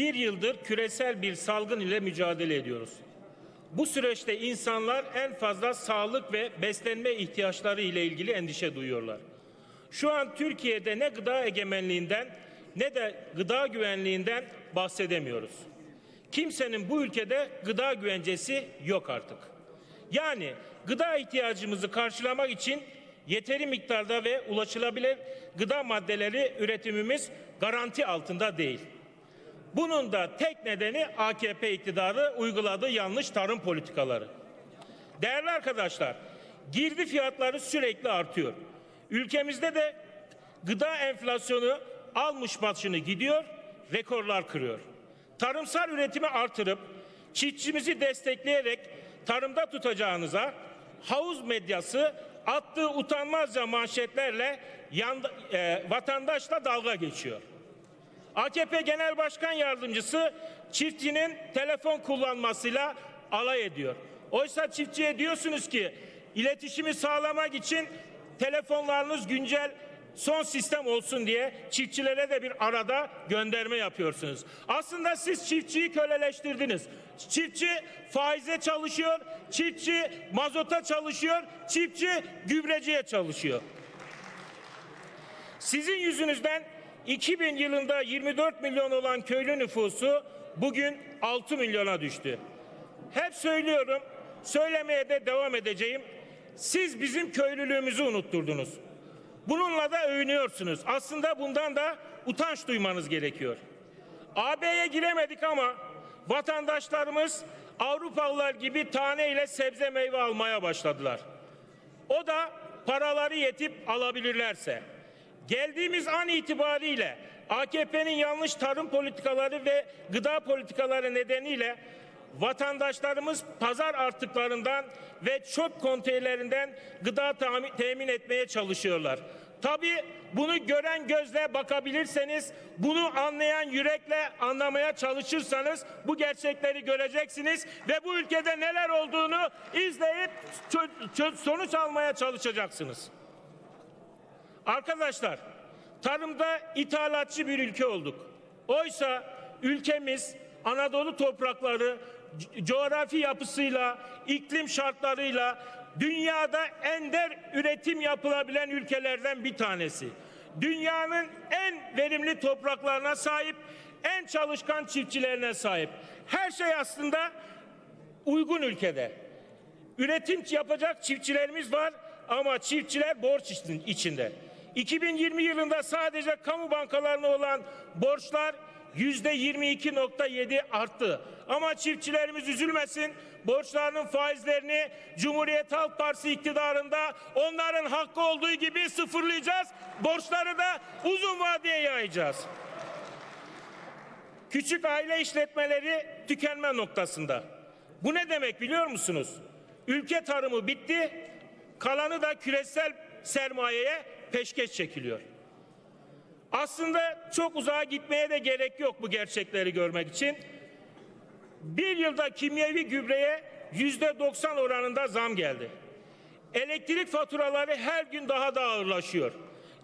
bir yıldır küresel bir salgın ile mücadele ediyoruz. Bu süreçte insanlar en fazla sağlık ve beslenme ihtiyaçları ile ilgili endişe duyuyorlar. Şu an Türkiye'de ne gıda egemenliğinden ne de gıda güvenliğinden bahsedemiyoruz. Kimsenin bu ülkede gıda güvencesi yok artık. Yani gıda ihtiyacımızı karşılamak için yeteri miktarda ve ulaşılabilir gıda maddeleri üretimimiz garanti altında değil. Bunun da tek nedeni AKP iktidarı uyguladığı yanlış tarım politikaları. Değerli arkadaşlar, girdi fiyatları sürekli artıyor. Ülkemizde de gıda enflasyonu almış başını gidiyor, rekorlar kırıyor. Tarımsal üretimi artırıp çiftçimizi destekleyerek tarımda tutacağınıza havuz medyası attığı utanmazca manşetlerle yanda, e, vatandaşla dalga geçiyor. AKP Genel Başkan Yardımcısı çiftçinin telefon kullanmasıyla alay ediyor. Oysa çiftçiye diyorsunuz ki iletişimi sağlamak için telefonlarınız güncel son sistem olsun diye çiftçilere de bir arada gönderme yapıyorsunuz. Aslında siz çiftçiyi köleleştirdiniz. Çiftçi faize çalışıyor, çiftçi mazota çalışıyor, çiftçi gübreciye çalışıyor. Sizin yüzünüzden 2000 yılında 24 milyon olan köylü nüfusu bugün 6 milyona düştü. Hep söylüyorum, söylemeye de devam edeceğim. Siz bizim köylülüğümüzü unutturdunuz. Bununla da övünüyorsunuz. Aslında bundan da utanç duymanız gerekiyor. AB'ye giremedik ama vatandaşlarımız Avrupalılar gibi tane ile sebze meyve almaya başladılar. O da paraları yetip alabilirlerse. Geldiğimiz an itibariyle AKP'nin yanlış tarım politikaları ve gıda politikaları nedeniyle vatandaşlarımız pazar artıklarından ve çöp konteynerinden gıda temin etmeye çalışıyorlar. Tabii bunu gören gözle bakabilirseniz, bunu anlayan yürekle anlamaya çalışırsanız bu gerçekleri göreceksiniz ve bu ülkede neler olduğunu izleyip sonuç almaya çalışacaksınız. Arkadaşlar, tarımda ithalatçı bir ülke olduk. Oysa ülkemiz Anadolu toprakları co- coğrafi yapısıyla, iklim şartlarıyla dünyada ender üretim yapılabilen ülkelerden bir tanesi. Dünyanın en verimli topraklarına sahip, en çalışkan çiftçilerine sahip. Her şey aslında uygun ülkede. Üretim yapacak çiftçilerimiz var ama çiftçiler borç için- içinde. 2020 yılında sadece kamu bankalarına olan borçlar yüzde 22.7 arttı. Ama çiftçilerimiz üzülmesin. Borçlarının faizlerini Cumhuriyet Halk Partisi iktidarında onların hakkı olduğu gibi sıfırlayacağız. Borçları da uzun vadeye yayacağız. Küçük aile işletmeleri tükenme noktasında. Bu ne demek biliyor musunuz? Ülke tarımı bitti, kalanı da küresel sermayeye peşkeş çekiliyor. Aslında çok uzağa gitmeye de gerek yok bu gerçekleri görmek için. Bir yılda kimyevi gübreye yüzde 90 oranında zam geldi. Elektrik faturaları her gün daha da ağırlaşıyor.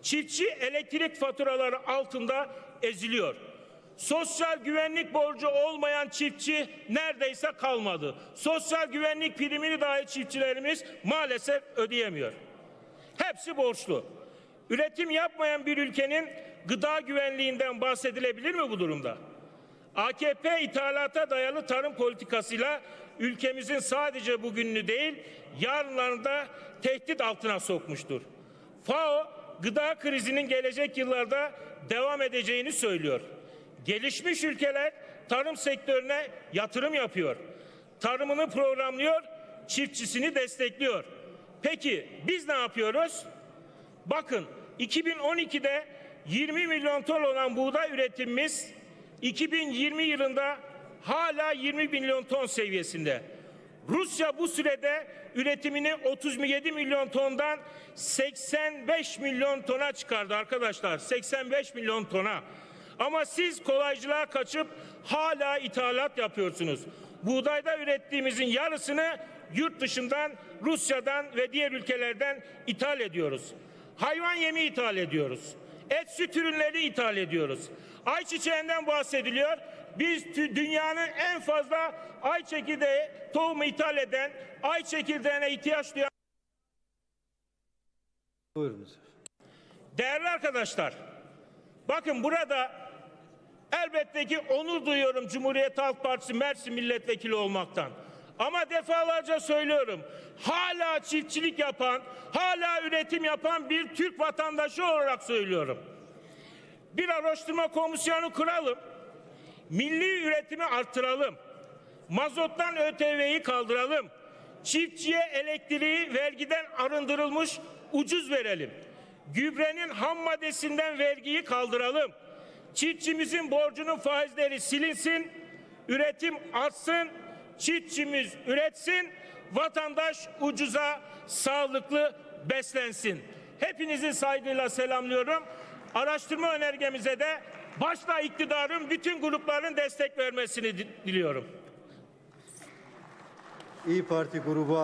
Çiftçi elektrik faturaları altında eziliyor. Sosyal güvenlik borcu olmayan çiftçi neredeyse kalmadı. Sosyal güvenlik primini dahi çiftçilerimiz maalesef ödeyemiyor. Hepsi borçlu. Üretim yapmayan bir ülkenin gıda güvenliğinden bahsedilebilir mi bu durumda? AKP ithalata dayalı tarım politikasıyla ülkemizin sadece bugününü değil, yarınlarını da tehdit altına sokmuştur. FAO, gıda krizinin gelecek yıllarda devam edeceğini söylüyor. Gelişmiş ülkeler tarım sektörüne yatırım yapıyor. Tarımını programlıyor, çiftçisini destekliyor. Peki biz ne yapıyoruz? Bakın 2012'de 20 milyon ton olan buğday üretimimiz 2020 yılında hala 20 milyon ton seviyesinde. Rusya bu sürede üretimini 37 milyon tondan 85 milyon tona çıkardı arkadaşlar. 85 milyon tona. Ama siz kolaycılığa kaçıp hala ithalat yapıyorsunuz. Buğdayda ürettiğimizin yarısını yurt dışından, Rusya'dan ve diğer ülkelerden ithal ediyoruz. Hayvan yemi ithal ediyoruz. Et süt ürünleri ithal ediyoruz. Ayçiçeğinden bahsediliyor. Biz dünyanın en fazla ay çekirdeği tohumu ithal eden, ay çekirdeğine ihtiyaç duyan Buyurunuz. Değerli arkadaşlar, bakın burada elbette ki onur duyuyorum Cumhuriyet Halk Partisi Mersin milletvekili olmaktan. Ama defalarca söylüyorum, hala çiftçilik yapan, hala üretim yapan bir Türk vatandaşı olarak söylüyorum. Bir araştırma komisyonu kuralım, milli üretimi arttıralım, mazottan ÖTV'yi kaldıralım, çiftçiye elektriği vergiden arındırılmış ucuz verelim. Gübrenin ham maddesinden vergiyi kaldıralım. Çiftçimizin borcunun faizleri silinsin, üretim artsın, çiftçimiz üretsin, vatandaş ucuza sağlıklı beslensin. Hepinizi saygıyla selamlıyorum. Araştırma önergemize de başta iktidarın bütün grupların destek vermesini di- diliyorum. İyi Parti grubu